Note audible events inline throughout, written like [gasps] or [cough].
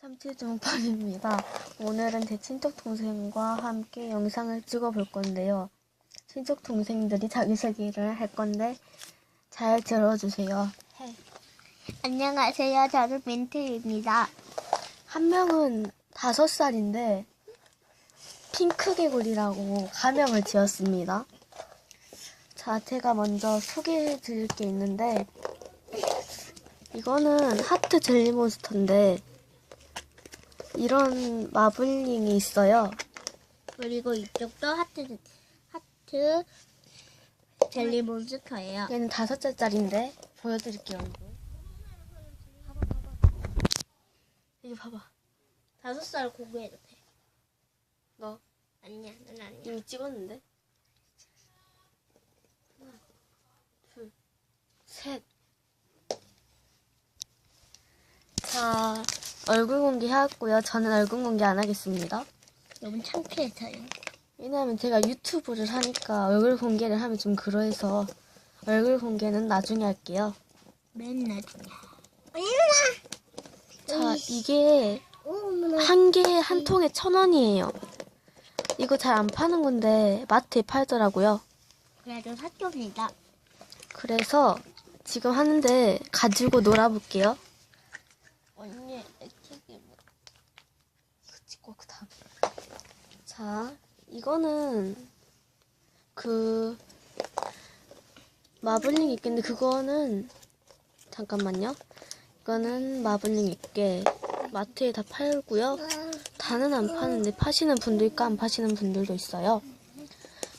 참치종밥입니다. 오늘은 제 친척 동생과 함께 영상을 찍어 볼 건데요. 친척 동생들이 자기소개를 할 건데 잘 들어주세요. 안녕하세요. 저는 민트입니다. 한 명은 다섯 살인데 핑크 개구리라고 가명을 지었습니다. 자, 제가 먼저 소개해 드릴 게 있는데 이거는 하트 젤리 몬스터인데 이런 마블링이 있어요. 그리고 이쪽도 하트, 하트 젤리 몬스터예요. 얘는 다섯 살짜리인데 보여드릴게요. 이거. 봐봐, 봐봐. 이거 봐봐. 다섯 살 공부해도 돼. 너 아니야, 넌 아니야. 이미 찍었는데. 하나, 둘, 셋. 자, 얼굴 공개해왔고요. 저는 얼굴 공개 안 하겠습니다. 너무 창피해서요. 왜냐하면 제가 유튜브를 하니까 얼굴 공개를 하면 좀 그러해서 얼굴 공개는 나중에 할게요. 맨날 중에. 자, 이게 어머나. 한 개에 한 통에 천 원이에요. 이거 잘 안 파는 건데 마트에 팔더라고요. 그래도 사교입니다. 그래서 지금 하는데 가지고 놀아볼게요. 언니, 액체기 뭐. 찍고 그 다음. 자, 이거는 그 마블링 있겠는데 그거는 잠깐만요. 이거는 마블링 있게 마트에 다 팔고요. 다는 안 파는데 파시는 분도 있고 안 파시는 분들도 있어요.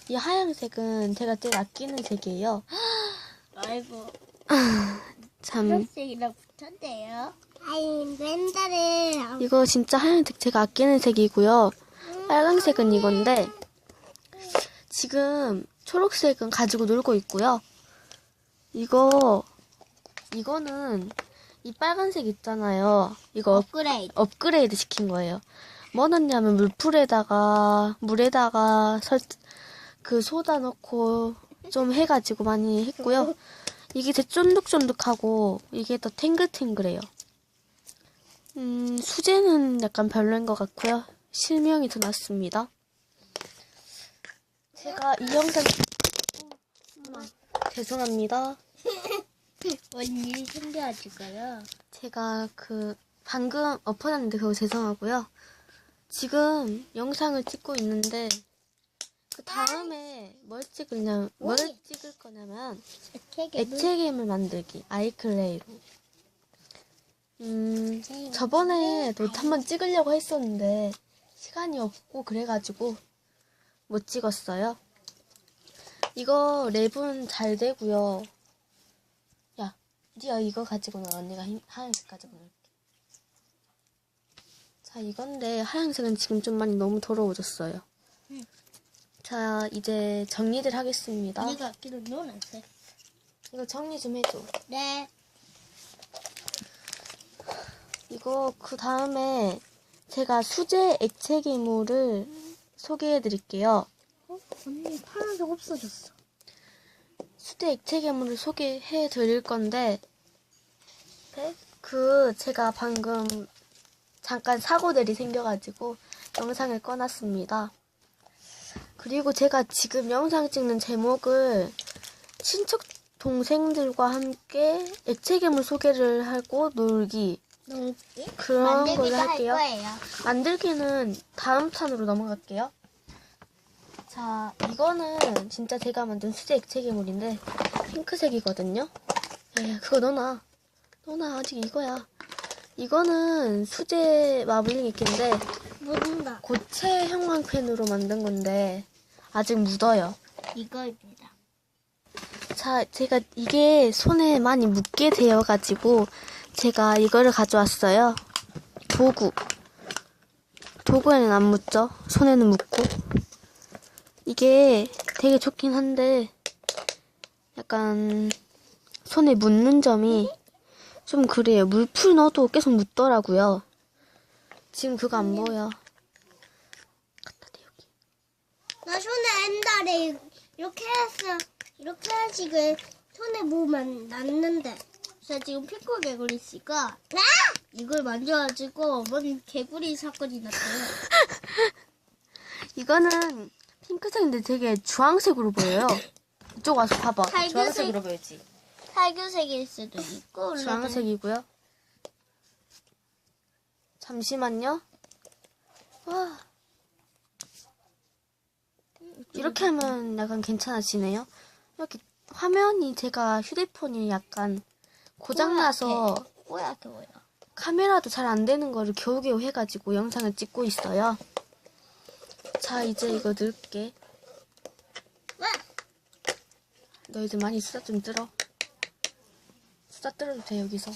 이 하얀색은 제가 제일 아끼는 색이에요. [gasps] 아이고. [laughs] 참 초록색이랑 붙였대요. 아이, 맨날에. 이거 진짜 하얀색 제가 아끼는 색이고요. 빨간색은 이건데 지금 초록색은 가지고 놀고 있고요. 이거 이거는 이 빨간색 있잖아요. 이거 업, 업그레이드. 업그레이드 시킨 거예요. 뭐 넣냐면 물풀에다가 물에다가 설 그 소다 넣고 좀 해가지고 많이 했고요. 이게 더 쫀득쫀득하고 이게 더 탱글탱글해요. 음, 수제는 약간 별로인 것 같고요. 실명이 더 낫습니다. 제가 이 영상 죄송합니다. [laughs] 언니 숨겨주고요. 제가 그 방금 엎어놨는데 그거 죄송하고요. 지금 영상을 찍고 있는데 그 다음에 뭘 찍으냐 뭘 찍을 거냐면. 액체괴물 만들기 아이클레이로. 음 저번에도 한번 찍으려고 했었는데 시간이 없고 그래가지고 못 찍었어요. 이거 랩은 잘 되고요. 야, 네가 이거 가지고 놀아. 언니가 흰- 하얀색 가지고 놀게. 자, 이건데 하얀색은 지금 좀 많이 너무 더러워졌어요. 응. 자, 이제 정리를 하겠습니다. 언니가 아끼는 노란색. 이거 정리 좀 해줘. 네. 이거 그 다음에 제가 수제 액체 괴물을 소개해 드릴게요. 어? 언니 파란색 없어졌어. 수제 액체 괴물을 소개해 드릴 건데 그 제가 방금 잠깐 사고들이 생겨가지고 영상을 꺼놨습니다. 그리고 제가 지금 영상 찍는 제목을 친척 동생들과 함께 액체 괴물 소개를 하고 놀기 그런 걸로 만들기도 할게요. 거예요. 만들기는 다음 탄으로 넘어갈게요. 자, 이거는 진짜 제가 만든 수제 액체 괴물인데 핑크색이거든요. 야, 그거 넣어놔. 넣어놔. 아직 이거야. 이거는 수제 마블링 액기인데 묻는다. 고체 형광펜으로 만든 건데 아직 묻어요. 이거입니다. 자, 제가 이게 손에 많이 묻게 되어가지고 제가 이거를 가져왔어요. 도구. 도구에는 안 묻죠. 손에는 묻고. 이게 되게 좋긴 한데 약간 손에 묻는 점이 좀 그래요. 물풀 넣어도 계속 묻더라고요. 지금 그거 안 보여. 나 손에 옛날에 이렇게 했어. 이렇게 하식을 손에 뭐만 났는데 자, 지금 핑크 개구리 씨가 이걸 만져가지고 뭔 개구리 사건이 났어요. [laughs] 이거는 핑크색인데 되게 주황색으로 보여요. [laughs] 이쪽 와서 봐봐. 살균색. 주황색으로 보이지? 살균색일 수도 있고, 주황색이고요. 잠시만요. 와. 이렇게 하면 약간 괜찮아지네요. 이렇게 화면이 제가 휴대폰이 약간 고장나서 뽀얗게 보여. 카메라도 잘 안 되는 거를 겨우겨우 해가지고 영상을 찍고 있어요. 자, 이제 이거 넣을게. 너희들 많이 수다 좀 들어. 수다 들어도 돼, 여기서.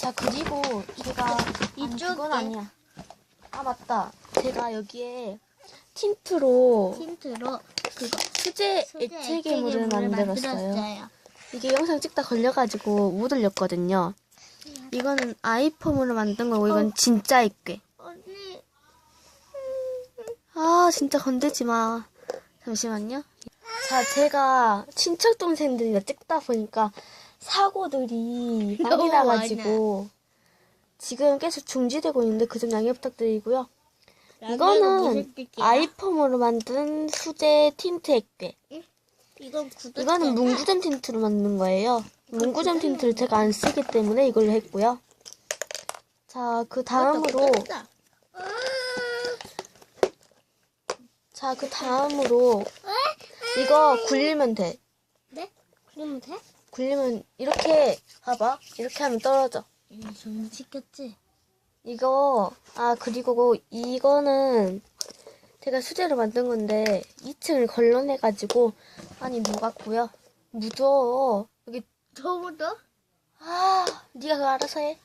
자, 그리고 제가, 아니, 이쪽에. 그건 아니야. 아, 맞다. 제가 여기에 틴트로 틴트로 그거 수제 수제 액체괴물을 만들었어요. 만들었어요. 이게 영상 찍다 걸려가지고 못 올렸거든요. 이거는 아이폼으로 만든 거고 이건 진짜 액괴. 언니, 아 진짜 건들지 마. 잠시만요. 자 제가 친척 동생들이랑 찍다 보니까 사고들이 [laughs] 많이 나가지고 지금 계속 중지되고 있는데 그 점 양해 부탁드리고요. 이거는? 아이폼으로 만든 수제 틴트 액괴. 이건 구두. 이거는 문구점 틴트로 만든 거예요. 문구점 틴트를 제가 안 쓰기 때문에 이걸로 했고요. 자, 그 다음으로, 자, 그 다음으로, 이거 굴리면 돼. 네? 그러면 돼? 굴리면, 이렇게, 봐봐. 이렇게 하면 떨어져. 좀 시켰지? 이거, 아, 그리고 이거는 제가 수제로 만든 건데, 2층을 걸러내가지고, 많이 녹았고요. 묻어. 여기 저부터? 아, 네가 그거 알아서 해.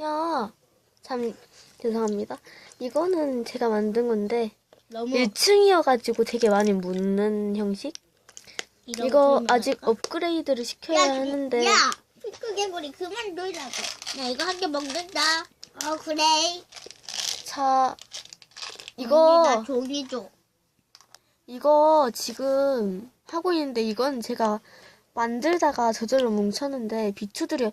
야, 참 죄송합니다. 이거는 제가 만든 건데 너무 1층이어가지고 되게 많이 묻는 형식. 이거 아직 할까? 업그레이드를 시켜야 하는데 야, 핑크 개구리 그만 놀라고. 나 이거 한 개 먹는다. 어 그래. 자 언니, 이거 나 종이 줘. 이거 지금 하고 있는데 이건 제가 만들다가 저절로 뭉쳤는데 비추들이 야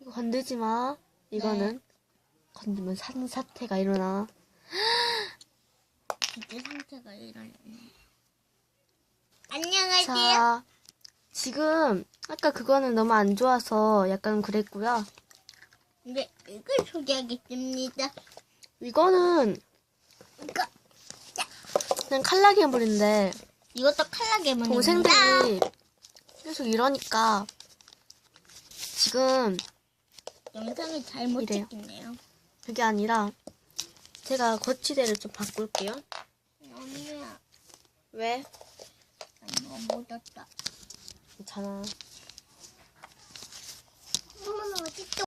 이거 건들지 마. 이거는 건들면 산사태가 일어나. [gasps] 기대 상태가 이러네. 안녕하세요. 자, 지금 아까 그거는 너무 안 좋아서 약간 그랬고요. 네, 이걸 소개하겠습니다. 이거는 이거 그냥 칼라기 해버린데 이것도 칼라게문입니다. 동생들이 계속 이러니까 지금 영상을 잘못 이래요. 찍겠네요. 그게 아니라 제가 거치대를 좀 바꿀게요. 언니야, 왜? 나 이거 묻었다. 괜찮아. 어머나 어디 또?